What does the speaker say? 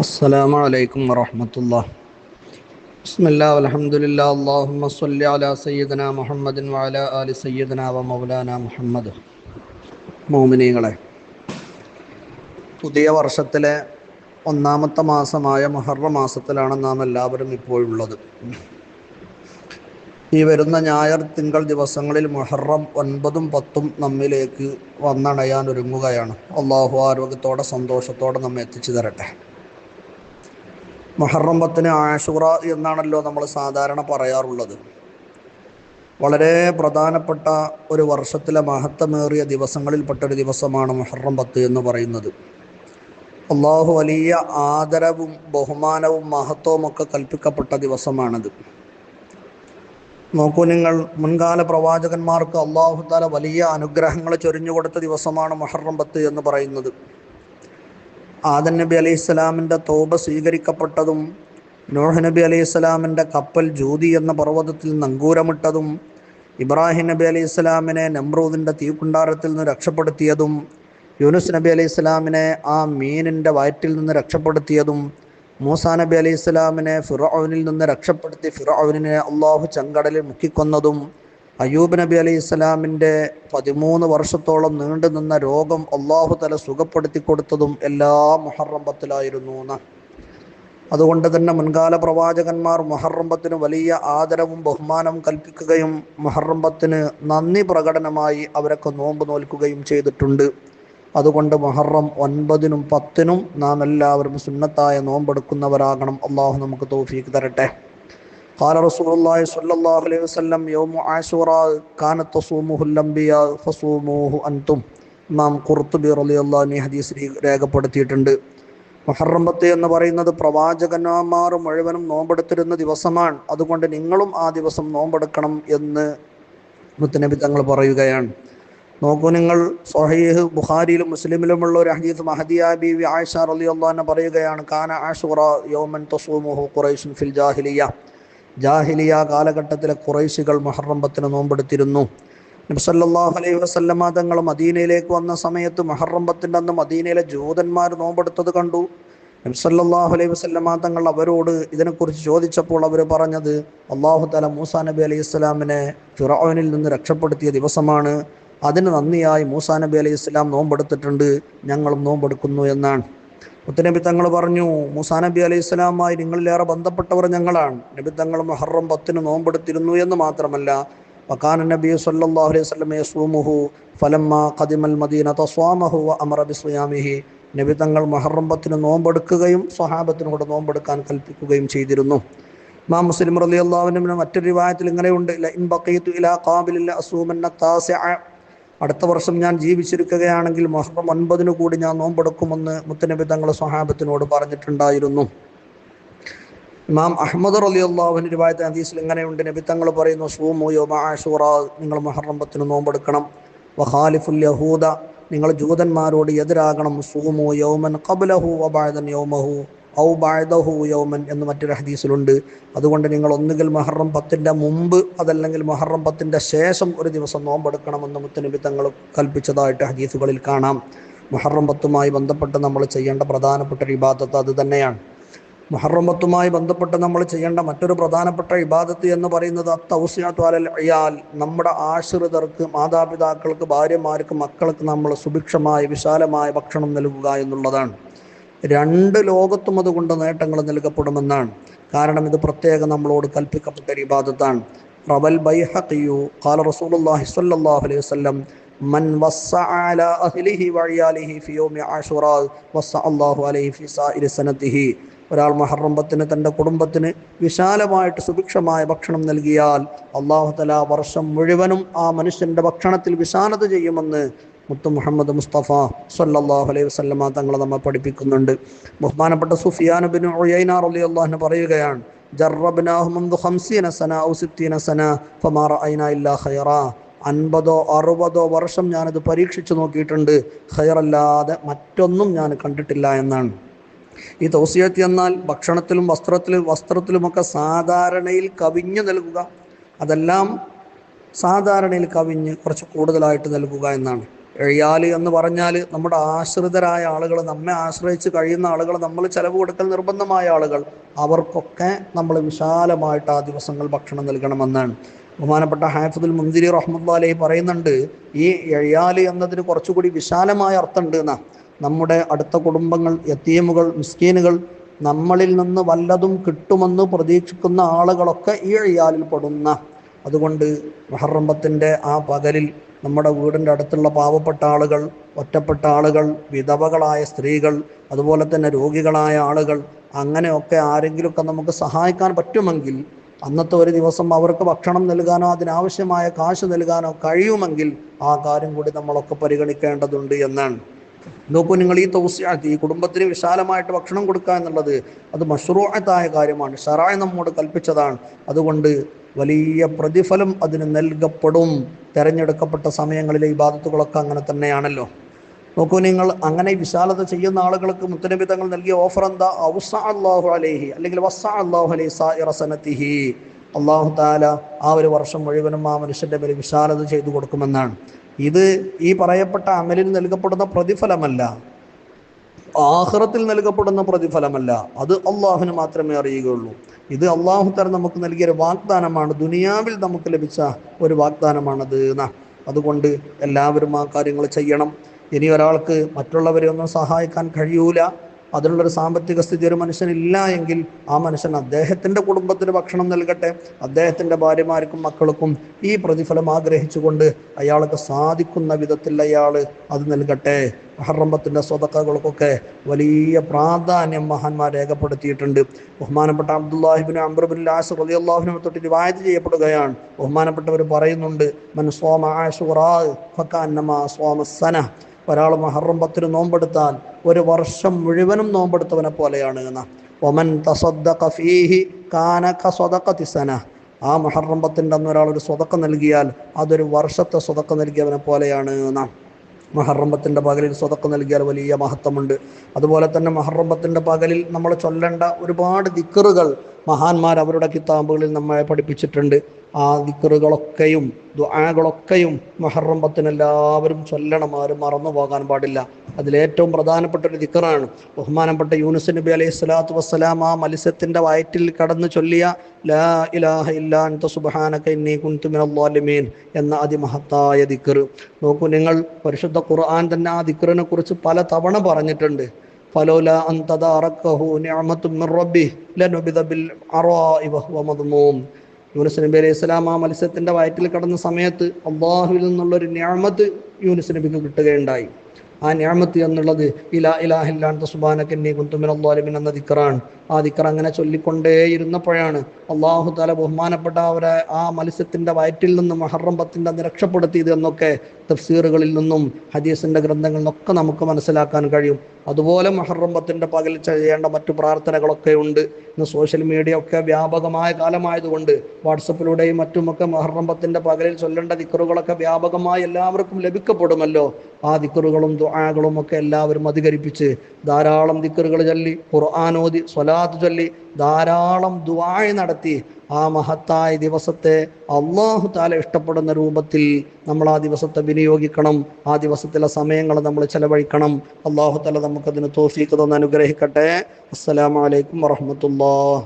السلام عليكم ورحمة الله بسم الله والحمد لله اللهم صل على سيدنا محمد وعلى آل سيدنا ومولانا محمد മോമിനികളെ പുതിയ വർഷത്തിലെ ഒന്നാമത്തെ മാസമായ മുഹറ മാസത്തിലാണ് നാം എല്ലാവരും ഇപ്പോഴുള്ളത് ഈ വരുന്ന ഞായർ തിങ്കൾ ദിവസങ്ങളിൽ മുഹറം ഒൻപതും പത്തും നമ്മിലേക്ക് വന്നണയാൻ ഒരുങ്ങുകയാണ് അള്ളാഹു ആരോഗ്യത്തോടെ സന്തോഷത്തോടെ നമ്മെ എത്തിച്ചു തരട്ടെ മുഹറം പത്തിന് ആഷുറ എന്നാണല്ലോ നമ്മൾ സാധാരണ പറയാറുള്ളത്. വളരെ പ്രധാനപ്പെട്ട ഒരു വർഷത്തിലെ മഹത്വമേറിയ ദിവസങ്ങളിൽപ്പെട്ട ഒരു ദിവസമാണ് മുഹറം എന്ന് പറയുന്നത്. അള്ളാഹു വലിയ ആദരവും ബഹുമാനവും മഹത്വവും ഒക്കെ കൽപ്പിക്കപ്പെട്ട ദിവസമാണത്. നോക്കൂ നിങ്ങൾ മുൻകാല പ്രവാചകന്മാർക്ക് അള്ളാഹു താല വലിയ അനുഗ്രഹങ്ങൾ ചൊരിഞ്ഞു കൊടുത്ത ദിവസമാണ് മുഹറം എന്ന് പറയുന്നത്. ആദൻ നബി അലൈഹി സ്വലാമിന്റെ തോപ സ്വീകരിക്കപ്പെട്ടതും നോഹ് നബി അലൈഹി സ്വലാമിന്റെ കപ്പൽ ജ്യോതി എന്ന പർവതത്തിൽ നങ്കൂരമിട്ടതും ഇബ്രാഹിം നബി അലൈഹി സ്വലാമിനെ നമ്രൂദിന്റെ തീക്കുണ്ടാരത്തിൽ നിന്ന് രക്ഷപ്പെടുത്തിയതും യൂനുസ് നബി അലൈഹി സ്വലാമിനെ ആ മീനിന്റെ വയറ്റിൽ നിന്ന് രക്ഷപ്പെടുത്തിയതും മൂസാ നബി അലൈഹി സ്വലാമിനെ ഫിറോവിനിൽ നിന്ന് രക്ഷപ്പെടുത്തി ഫിറോവിനെ അള്ളാഹു ചെങ്കടലിൽ മുക്കിക്കൊന്നതും അയ്യൂബ് നബി അലൈഹി ഇസ്ലാമിന്റെ പതിമൂന്ന് വർഷത്തോളം നീണ്ടു നിന്ന രോഗം അള്ളാഹു തല സുഖപ്പെടുത്തി കൊടുത്തതും എല്ലാ മുഹറംബത്തിലായിരുന്നു എന്ന് അതുകൊണ്ട് തന്നെ മുൻകാല പ്രവാചകന്മാർ മുഹറംബത്തിന് വലിയ ആദരവും ബഹുമാനവും കൽപ്പിക്കുകയും മുഹറം പത്തിന് നന്ദി പ്രകടനമായി അവരൊക്കെ നോമ്പ് നോൽക്കുകയും ചെയ്തിട്ടുണ്ട്. അതുകൊണ്ട് മുഹറം ഒൻപതിനും പത്തിനും നാം എല്ലാവരും സുന്നത്തായ നോമ്പെടുക്കുന്നവരാകണം. അള്ളാഹു നമുക്ക് തോഫീക്ക് തരട്ടെ. قال رسول الله صلى الله عليه وسلم يوم عاشوراء كانت تصومه الأنبياء فصوموه أنتم ഇമാം ഖുർത്തുബി റളിയല്ലാഹു അൻഹു ഹദീസ് രേഖപ്പെടുത്തിയിട്ടുണ്ട് മുഹറം പത്ത് എന്ന് പറയുന്നത് പ്രവാചകന്മാർ മുഴുവനും നോമ്പെടുത്തിരുന്ന ദിവസമാണ് അതുകൊണ്ട് നിങ്ങളും ആ ദിവസം നോമ്പെടുക്കണം എന്ന് മുത്തനബി തങ്ങൾ പറയുകയാണ് നോക്കൂ നിങ്ങൾ സൊഹീഹ് ബുഖാരിയിലും മുസ്ലിമിലുമുള്ള ഒരു ഹദീസ് മഹദിയ ബീവി ആയിഷ റളിയല്ലാഹു അൻഹ പറയുകയാണ് കാന ആഷുറ യൗമൻ തസൂമുഹു ഖുറൈശുൻ ഫിൽ ജാഹിലിയ ജാഹിലിയ കാലഘട്ടത്തിലെ കുറൈശികൾ മുഹറം പത്തിന് നോമ്പെടുത്തിരുന്നു നബ്സല്ലാഹു അലൈഹി വസല്ലമ തങ്ങൾ മദീനയിലേക്ക് വന്ന സമയത്ത് മുഹറം പത്തിന്റെ അന്ന് മദീനയിലെ ജൂതന്മാർ നോമ്പെടുത്തത് കണ്ടു. നബ്സല്ലാഹു അലൈഹി വസല്ലമ തങ്ങൾ അവരോട് ഇതിനെക്കുറിച്ച് ചോദിച്ചപ്പോൾ അവർ പറഞ്ഞത് അള്ളാഹു തല മൂസാ നബി അലൈഹി സ്വലാമിനെ ഫിറോനിൽ നിന്ന് രക്ഷപ്പെടുത്തിയ ദിവസമാണ്. അതിന് നന്ദിയായി മൂസാ നബി അലൈഹി സ്വലാം നോമ്പെടുത്തിട്ടുണ്ട്. ഞങ്ങളും നോമ്പെടുക്കുന്നു എന്നാണ്. മുത്തനബി തങ്ങൾ പറഞ്ഞു മുസാ നബി അലൈഹി സ്വലാമായി നിങ്ങളിലേറെ ബന്ധപ്പെട്ടവർ ഞങ്ങളാണ്. നബി തങ്ങൾ മുഹറം പത്തിന് നോമ്പെടുത്തിരുന്നു എന്ന് മാത്രമല്ല വക്കാന നബി സല്ലാഹു അലൈഹി വസല്ലം യസൂമുഹു ഫലമ്മ ഖദിമൽ മദീന തസ്വാമഹു അമറ ബിസ്യാമിഹി നബി തങ്ങൾ മുഹറം പത്തിന് നോമ്പെടുക്കുകയും സ്വഹാബത്തിനോട് നോമ്പെടുക്കാൻ കൽപ്പിക്കുകയും ചെയ്തിരുന്നു. മാ മുസ്ലിം റളിയല്ലാഹുവിന്റെ മറ്റൊരു വിവാഹത്തിൽ ഇങ്ങനെയുണ്ട് ഇൻ ബക്കീത്തു ഇലാ കാബിലില്ല അസൂമന്ന താസിഅ അടുത്ത വർഷം ഞാൻ ജീവിച്ചിരിക്കുകയാണെങ്കിൽ മൊഹറം ഒൻപതിനു കൂടി ഞാൻ നോമ്പെടുക്കുമെന്ന് മുത്തനബി തങ്ങളെ സ്വഹാബത്തിനോട് പറഞ്ഞിട്ടുണ്ടായിരുന്നു. ഇമാം അഹമ്മദ് അലി അള്ളാഹുവിന്റെ രൂപായത്തെ ഹദീസിൽ ഇങ്ങനെയുണ്ട്. നബി തങ്ങൾ പറയുന്നു സൂമു യോമ നിങ്ങൾ മൊഹറംബത്തിന് നോമ്പെടുക്കണം. വഹാലിഫുൽ യഹൂദ നിങ്ങൾ ജൂതന്മാരോട് എതിരാകണം. സൂമു യൗമൻ കബലഹു വബായതൻ യൗമഹു. ഔ ബായദഹു യൗമൻ എന്ന് മറ്റൊരു ഹദീസിലുണ്ട്. അതുകൊണ്ട് നിങ്ങൾ ഒന്നുകിൽ മഹറം പത്തിന്റെ മുമ്പ് അതല്ലെങ്കിൽ മഹറം പത്തിന്റെ ശേഷം ഒരു ദിവസം നോമ്പെടുക്കണമെന്ന് മുത്തനബി തങ്ങൾ കൽപ്പിച്ചതായിട്ട് ഹദീസുകളിൽ കാണാം. മുഹറം പത്തുമായി ബന്ധപ്പെട്ട് നമ്മൾ ചെയ്യേണ്ട പ്രധാനപ്പെട്ട ഒരു ഇബാദത്ത് അത് തന്നെയാണ്. മുഹറം പത്തുമായി ബന്ധപ്പെട്ട് നമ്മൾ ചെയ്യേണ്ട മറ്റൊരു പ്രധാനപ്പെട്ട ഇബാദത്ത് എന്ന് പറയുന്നത് തൗസിയാത്തു അലൽ അയാൽ നമ്മുടെ ആശ്രിതർക്ക് മാതാപിതാക്കൾക്ക് ഭാര്യമാർക്ക് മക്കൾക്ക് നമ്മൾ സുഭിക്ഷമായ വിശാലമായ ഭക്ഷണം നൽകുക എന്നുള്ളതാണ്. രണ്ട് ലോകത്തും അതുകൊണ്ട് നേട്ടങ്ങൾ നൽകപ്പെടുമെന്നാണ്. കാരണം ഇത് പ്രത്യേകം നമ്മളോട് കൽപ്പിക്കപ്പെട്ട ഒരു ഇബാദത്താണ്. റവൽ ബൈഹഖിയു ഖാല റസൂലുള്ളാഹി സ്വല്ലല്ലാഹു അലൈഹി വസല്ലം മൻ വസ്സഅ അലാ അഹ്ലിഹി വഅയാലിഹി ഫി യൗമി ആശുറാ അല്ലാഹു അലൈഹി ഫി സായിരി സനതിഹി ഒരാൾ മഹറമ്പത്തിന് തന്റെ കുടുംബത്തിന് വിശാലമായിട്ട് സുഭിക്ഷമായ ഭക്ഷണം നൽകിയാൽ അള്ളാഹു തല വർഷം മുഴുവനും ആ മനുഷ്യന്റെ ഭക്ഷണത്തിൽ വിശാലത ചെയ്യുമെന്ന് മുത്തു മുഹമ്മദ് മുസ്തഫ സല്ലാഹു അലൈഹി വസ്ലമ തങ്ങളെ നമ്മൾ പഠിപ്പിക്കുന്നുണ്ട്. ബഹുമാനപ്പെട്ട സുഫിയാൻ ബിൻ ഒയ്യനാർ അലി അള്ളാഹിന് പറയുകയാണ് അൻപതോ അറുപതോ വർഷം ഞാനത് പരീക്ഷിച്ചു നോക്കിയിട്ടുണ്ട്. ഹയറല്ലാതെ മറ്റൊന്നും ഞാൻ കണ്ടിട്ടില്ല എന്നാണ്. ഈ തൗസിയത്ത് എന്നാൽ ഭക്ഷണത്തിലും വസ്ത്രത്തിലും വസ്ത്രത്തിലുമൊക്കെ സാധാരണയിൽ കവിഞ്ഞു നൽകുക അതെല്ലാം സാധാരണയിൽ കവിഞ്ഞ് കുറച്ച് കൂടുതലായിട്ട് നൽകുക എന്നാണ്. എഴിയാൽ എന്ന് പറഞ്ഞാൽ നമ്മുടെ ആശ്രിതരായ ആളുകൾ നമ്മെ ആശ്രയിച്ച് കഴിയുന്ന ആളുകൾ നമ്മൾ ചെലവ് കൊടുക്കൽ നിർബന്ധമായ ആളുകൾ അവർക്കൊക്കെ നമ്മൾ വിശാലമായിട്ട് ആ ദിവസങ്ങൾ ഭക്ഷണം നൽകണമെന്നാണ്. ബഹുമാനപ്പെട്ട ഹാഫിദുൽ മുന്തിരി റഹ്മുല്ലാലി പറയുന്നുണ്ട് ഈ എഴിയാൽ എന്നതിന് കുറച്ചുകൂടി വിശാലമായ അർത്ഥമുണ്ട് എന്നാ. നമ്മുടെ അടുത്ത കുടുംബങ്ങൾ എത്തീമുകൾ മിസ്കീനുകൾ നമ്മളിൽ നിന്ന് വല്ലതും കിട്ടുമെന്ന് പ്രതീക്ഷിക്കുന്ന ആളുകളൊക്കെ ഈ എഴിയാലിൽ പെടുന്ന. അതുകൊണ്ട് മഹറമ്പത്തിന്റെ ആ പകലിൽ നമ്മുടെ വീടിന്റെ അടുത്തുള്ള പാവപ്പെട്ട ആളുകൾ ഒറ്റപ്പെട്ട ആളുകൾ വിധവകളായ സ്ത്രീകൾ അതുപോലെ തന്നെ രോഗികളായ ആളുകൾ അങ്ങനെയൊക്കെ ആരെങ്കിലുമൊക്കെ നമുക്ക് സഹായിക്കാൻ പറ്റുമെങ്കിൽ അന്നത്തെ ഒരു ദിവസം അവർക്ക് ഭക്ഷണം നൽകാനോ അതിനാവശ്യമായ കാശ് നൽകാനോ കഴിയുമെങ്കിൽ ആ കാര്യം കൂടി നമ്മളൊക്കെ പരിഗണിക്കേണ്ടതുണ്ട് എന്നാണ്. നോക്കൂ നിങ്ങൾ ഈ തൗസ്യാത്ത് ഈ കുടുംബത്തിന് വിശാലമായിട്ട് ഭക്ഷണം കൊടുക്കുക എന്നുള്ളത് അത് മഷ്റൂഅത്തായ കാര്യമാണ്. ഷറായ് നമ്മോട് കൽപ്പിച്ചതാണ്. അതുകൊണ്ട് വലിയ പ്രതിഫലം അതിന് നൽകപ്പെടും. തിരഞ്ഞെടുക്കപ്പെട്ട സമയങ്ങളിലെ ഇബാദത്തുകളൊക്കെ അങ്ങനെ തന്നെയാണല്ലോ. നോക്കൂ നിങ്ങൾ അങ്ങനെ വിശാലത ചെയ്യുന്ന ആളുകൾക്ക് മുത്തനബി തങ്ങൾ നൽകിയ ഓഫർ എന്താ? ഔസ അള്ളാഹു അലേഹി അല്ലെങ്കിൽ വസ അള്ളാഹു അലൈഹി അള്ളാഹു താല ആ ഒരു വർഷം മുഴുവനും ആ മനുഷ്യന്റെ മേൽ വിശാലത ചെയ്തു കൊടുക്കുമെന്നാണ്. ഇത് ഈ പറയപ്പെട്ട അമലിന് നൽകപ്പെടുന്ന പ്രതിഫലമല്ല. ആഹ്റത്തിൽ നൽകപ്പെടുന്ന പ്രതിഫലമല്ല. അത് അള്ളാഹുവിന് മാത്രമേ അറിയുകയുള്ളൂ. ഇത് അള്ളാഹു തരം നമുക്ക് നൽകിയ ഒരു വാഗ്ദാനമാണ്. ദുനിയാവിൽ നമുക്ക് ലഭിച്ച ഒരു വാഗ്ദാനമാണത് അതുകൊണ്ട് എല്ലാവരും ആ കാര്യങ്ങൾ ചെയ്യണം. ഇനി ഒരാൾക്ക് മറ്റുള്ളവരെ ഒന്നും സഹായിക്കാൻ കഴിയൂല. അതിനുള്ളൊരു സാമ്പത്തിക സ്ഥിതി ഒരു മനുഷ്യനില്ല എങ്കിൽ ആ മനുഷ്യൻ അദ്ദേഹത്തിന്റെ കുടുംബത്തിന് ഭക്ഷണം നൽകട്ടെ. അദ്ദേഹത്തിന്റെ ഭാര്യമാർക്കും മക്കൾക്കും ഈ പ്രതിഫലം ആഗ്രഹിച്ചുകൊണ്ട് അയാൾക്ക് സാധിക്കുന്ന വിധത്തിൽ അയാൾ അത് നൽകട്ടെ. മഹറമ്പത്തിന്റെ സ്വതക്കകൾക്കൊക്കെ വലിയ പ്രാധാന്യം മഹാന്മാർ രേഖപ്പെടുത്തിയിട്ടുണ്ട്. ബഹുമാനപ്പെട്ട അബ്ദുല്ലാഹിബിൻ അംബ്രബിൻ ലാസ് അള്ളാഹുവിനെ തൊട്ട് റിവായത്ത് ചെയ്യപ്പെടുകയാണ്. ബഹുമാനപ്പെട്ടവർ പറയുന്നുണ്ട് മൻ സ്വാമ ആഷുറാ സ്വാമസന ഒരാൾ മഹറം പത്തിന് നോമ്പെടുത്താൽ ഒരു വർഷം മുഴുവനും നോമ്പെടുത്തവനെ പോലെയാണ് എന്ന. ഒമൻ തസദ്ദഖ ഫീഹി കാനക സ്വതക്കത്തി സന. ആ മഹറം പത്തിന്റെ അന്ന് ഒരാൾ ഒരു സ്വതക്ക നൽകിയാൽ അതൊരു വർഷത്തെ സ്വതക്ക നൽകിയവനെ പോലെയാണ് എന്ന. മഹറമ്പത്തിന്റെ പകലിൽ സ്വതക്ക് നൽകിയാൽ വലിയ മഹത്വമുണ്ട്. അതുപോലെ തന്നെ മഹറമ്പത്തിന്റെ പകലിൽ നമ്മൾ ചൊല്ലേണ്ട ഒരുപാട് ദിക്കറുകൾ മഹാന്മാർ അവരുടെ കിതാബുകളിൽ നമ്മളെ പഠിപ്പിച്ചിട്ടുണ്ട്. ആ ദിക്കറുകളൊക്കെയും ദുആകളൊക്കെയും മഹറമ്പത്തിനെല്ലാവരും ചൊല്ലണം ആരും മറന്നു പോകാൻ പാടില്ല. അതിലേറ്റവും പ്രധാനപ്പെട്ട ഒരു ദിക്കറാണ്. ബഹുമാനപ്പെട്ട യൂനുസ് നബി അലൈഹി സ്വലാത്തു വസ്സലാം ആ മത്സ്യത്തിന്റെ വയറ്റിൽ കടന്നു ചൊല്ലിയ ലാ ഇലാഹ ഇല്ലാ അൻത സുബ്ഹാനക ഇന്നി എന്ന അതിമഹത്തായ ദിക്കർ. നോക്കൂ നിങ്ങൾ പരിശുദ്ധ ഖുർആൻ തന്നെ ആ ദിക്കറിനെ കുറിച്ച് പല തവണ പറഞ്ഞിട്ടുണ്ട്. ഫലോല അൻ തദാറക്കഹു നിഅമത്തും മിർ റബ്ബി ബിൽ മദ്മൂം യൂനുസ് നബി അലൈഹി സ്വലാം ആ മത്സ്യത്തിന്റെ വയറ്റിൽ കടന്ന സമയത്ത് അള്ളാഹുവിൽ നിന്നുള്ളൊരു ഞാമത്ത് യൂനുസ് നബിക്ക് കിട്ടുകയുണ്ടായി. ആ ഞാമത്ത് എന്നുള്ളത് ഇലാ ഇലാഹില്ലാണ്ട് സുബാനക്കെന്നെ കുന്തുമിൻ എന്ന ദിക്കറാണ്. ആ ദിക്കർ അങ്ങനെ ചൊല്ലിക്കൊണ്ടേയിരുന്നപ്പോഴാണ് അള്ളാഹു താല ബഹുമാനപ്പെട്ട അവരെ ആ മത്സ്യത്തിന്റെ വയറ്റിൽ നിന്നും മഹറം പത്തിന്റെ അന്ന് രക്ഷപ്പെടുത്തിയത് എന്നൊക്കെ തഫ്സീറുകളിൽ നിന്നും ഹദീസിന്റെ ഗ്രന്ഥങ്ങളിൽ നിന്നൊക്കെ നമുക്ക് മനസ്സിലാക്കാൻ കഴിയും. അതുപോലെ മഹറംബത്തിന്റെ പകൽ ചെയ്യേണ്ട മറ്റു പ്രാർത്ഥനകളൊക്കെ ഉണ്ട്. ഇന്ന് സോഷ്യൽ മീഡിയ ഒക്കെ വ്യാപകമായ കാലമായതുകൊണ്ട് വാട്സപ്പിലൂടെയും മറ്റുമൊക്കെ മഹറംബത്തിന്റെ പകലിൽ ചൊല്ലേണ്ട ദിക്കറുകളൊക്കെ വ്യാപകമായി എല്ലാവർക്കും ലഭിക്കപ്പെടുമല്ലോ. ആ ദിക്കറുകളും ദുആകളും ഒക്കെ എല്ലാവരും അധികരിപ്പിച്ച് ധാരാളം ദിക്കറുകൾ ചൊല്ലി ഖുർആാനോദി സ്വലാത്ത് ചൊല്ലി ധാരാളം ദുആ നടത്തി ആ മഹത്തായ ദിവസത്തെ അള്ളാഹു താല ഇഷ്ടപ്പെടുന്ന രൂപത്തിൽ നമ്മൾ ആ ദിവസത്തെ വിനിയോഗിക്കണം. ആ ദിവസത്തിലെ സമയങ്ങൾ നമ്മൾ ചെലവഴിക്കണം. അള്ളാഹു താല നമുക്കതിന് തോഫീക്ക് തന്ന് അനുഗ്രഹിക്കട്ടെ. അസ്സലാമലൈക്കും വറഹമത്തുല്ലാ